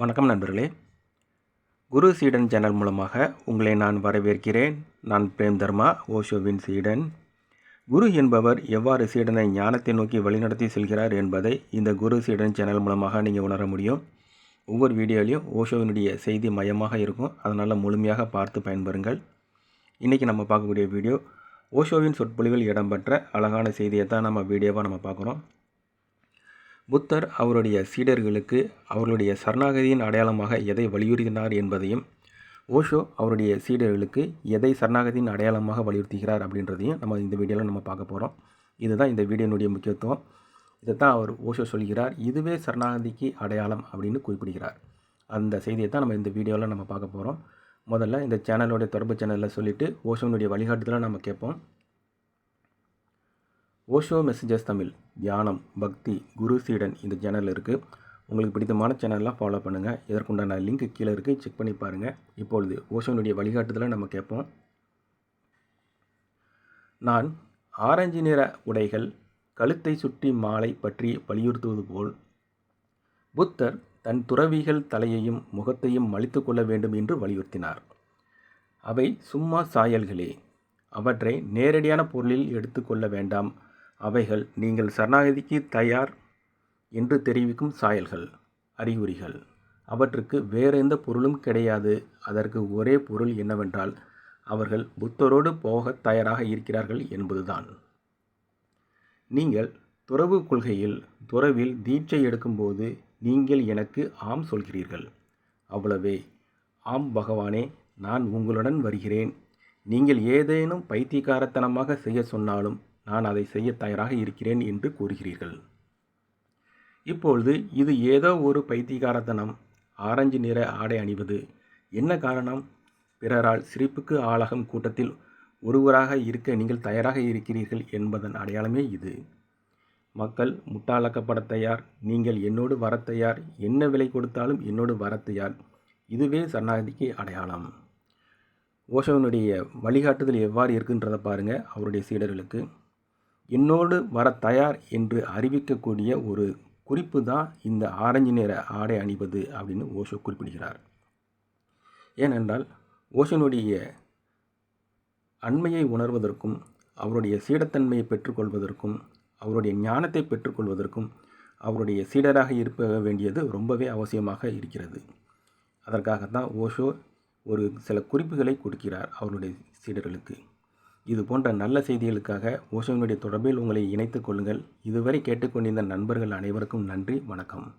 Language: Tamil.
வணக்கம் நண்பர்களே. குரு சீடன் சேனல் மூலமாக உங்களை நான் வரவேற்கிறேன். நான் பிரேம் தர்மா ஓஷோவின் சீடன். குரு என்பவர் எவ்வாறு சீடனை ஞானத்தை நோக்கி வழிநடத்தி செல்கிறார் என்பதை இந்த குரு சீடன் சேனல் மூலமாக நீங்கள் உணர முடியும். ஒவ்வொரு வீடியோலையும் ஓஷோவினுடைய செய்தி மையமாக இருக்கும். அதனால் முழுமையாக பார்த்து பயன்பெறுங்கள். இன்றைக்கி நம்ம பார்க்கக்கூடிய வீடியோ ஓஷோவின் சொற்பொழிவில் இடம்பெற்ற அழகான செய்தியை தான் நம்ம வீடியோவாக நம்ம பார்க்குறோம். புத்தர் அவருடைய சீடர்களுக்கு அவர்களுடைய சரணாகதியின் அடையாளமாக எதை வலியுறுத்தினார் என்பதையும் ஓஷோ அவருடைய சீடர்களுக்கு எதை சரணாகதியின் அடையாளமாக வலியுறுத்துகிறார் அப்படின்றதையும் நம்ம இந்த வீடியோவில் நம்ம பார்க்க போகிறோம் இதுதான் இந்த வீடியோனுடைய முக்கியத்துவம். இதை தான் அவர் ஓஷோ சொல்கிறார். இதுவே சரணாகதிக்கு அடையாளம் அப்படின்னு குறிப்பிடுகிறார். அந்த செய்தியை தான் நம்ம இந்த வீடியோவில் நம்ம பார்க்க போகிறோம் முதல்ல இந்த சேனலோடைய தொடர்பு சேனலில் சொல்லிவிட்டு ஓஷோனுடைய வழிகாட்டுதலாக நம்ம கேட்போம். ஓஷோ மெசேஜஸ் தமிழ் தியானம் பக்தி குரு சீடன் இந்த சேனல் இருக்குது உங்களுக்கு பிடித்தமான சேனல்லாம் ஃபாலோ பண்ணுங்கள் இதற்குண்டான லிங்க் கீழே இருக்குது செக் பண்ணி பாருங்கள் இப்பொழுது ஓஷோனுடைய வழிகாட்டுதலை நம்ம கேட்போம். நான் ஆரஞ்சு நிற உடைகள் கழுத்தை சுற்றி மாலை பற்றி வலியுறுத்துவது போல் புத்தர் தன் துறவிகள் தலையையும் முகத்தையும் மலித்து கொள்ள வேண்டும் என்று வலியுறுத்தினார். அவை சும்மா சாயல்களே. அவற்றை நேரடியான பொருளில் எடுத்துக்கொள்ள வேண்டாம். அவைகள் நீங்கள் சரணாகதிக்கு தயார் என்று தெரிவிக்கும் சாயல்கள் அறிகுறிகள். அவற்றுக்கு வேறு எந்த பொருளும் கிடையாது. அதற்கு ஒரே பொருள் என்னவென்றால் அவர்கள் புத்தரோடு போக தயாராக இருக்கிறார்கள் என்பதுதான். நீங்கள் துறவு கொள்கையில் துறவில் தீட்சை எடுக்கும்போது நீங்கள் எனக்கு ஆம் சொல்கிறீர்கள். அவ்வளவே. ஆம் பகவானே நான் உங்களுடன் வருகிறேன். நீங்கள் ஏதேனும் பைத்தியக்காரத்தனமாக செய்ய சொன்னாலும் நான் அதை செய்ய தயாராக இருக்கிறேன் என்று கூறுகிறீர்கள். இப்பொழுது இது ஏதோ ஒரு பைத்தியகாரத்தனம். ஆரஞ்சு நிற ஆடை அணிவது. என்ன காரணம்? பிறரால் சிரிப்புக்கு ஆளாகும் கூட்டத்தில் ஒருவராக இருக்க நீங்கள் தயாராக இருக்கிறீர்கள் என்பதன் அடையாளமே இது. மக்கள் முட்டாளாக்கப்பட தயார். நீங்கள் என்னோடு வர தயார். என்ன விலை கொடுத்தாலும் என்னோடு வர தயார். இதுவே சரணாகதிக்கு அடையாளம். ஓஷோனுடைய வழிகாட்டுதல் எவ்வாறு இருக்குன்றதை பாருங்கள் அவருடைய சீடர்களுக்கு என்னோடு வர தயார் என்று அறிவிக்கக்கூடிய ஒரு குறிப்பு தான் இந்த ஆரஞ்சு நிற ஆடை அணிவது அப்படின்னு ஓஷோ குறிப்பிடுகிறார். ஏனென்றால் ஓஷனுடைய அண்மையை உணர்வதற்கும் அவருடைய சீடத்தன்மையை பெற்றுக்கொள்வதற்கும் அவருடைய ஞானத்தை பெற்றுக்கொள்வதற்கும் அவருடைய சீடராக இருக்க வேண்டியது ரொம்பவே அவசியமாக இருக்கிறது. அதற்காகத்தான் ஓஷோ ஒரு சில குறிப்புகளை கொடுக்கிறார் அவருடைய சீடர்களுக்கு. இது போன்ற நல்ல செய்திகளுக்காக ஓஷோனுடைய தொடர்பில் உங்களை இணைத்துக் கொள்ளுங்கள். இதுவரை கேட்டுக்கொண்டிருந்த நண்பர்கள் அனைவருக்கும் நன்றி வணக்கம்.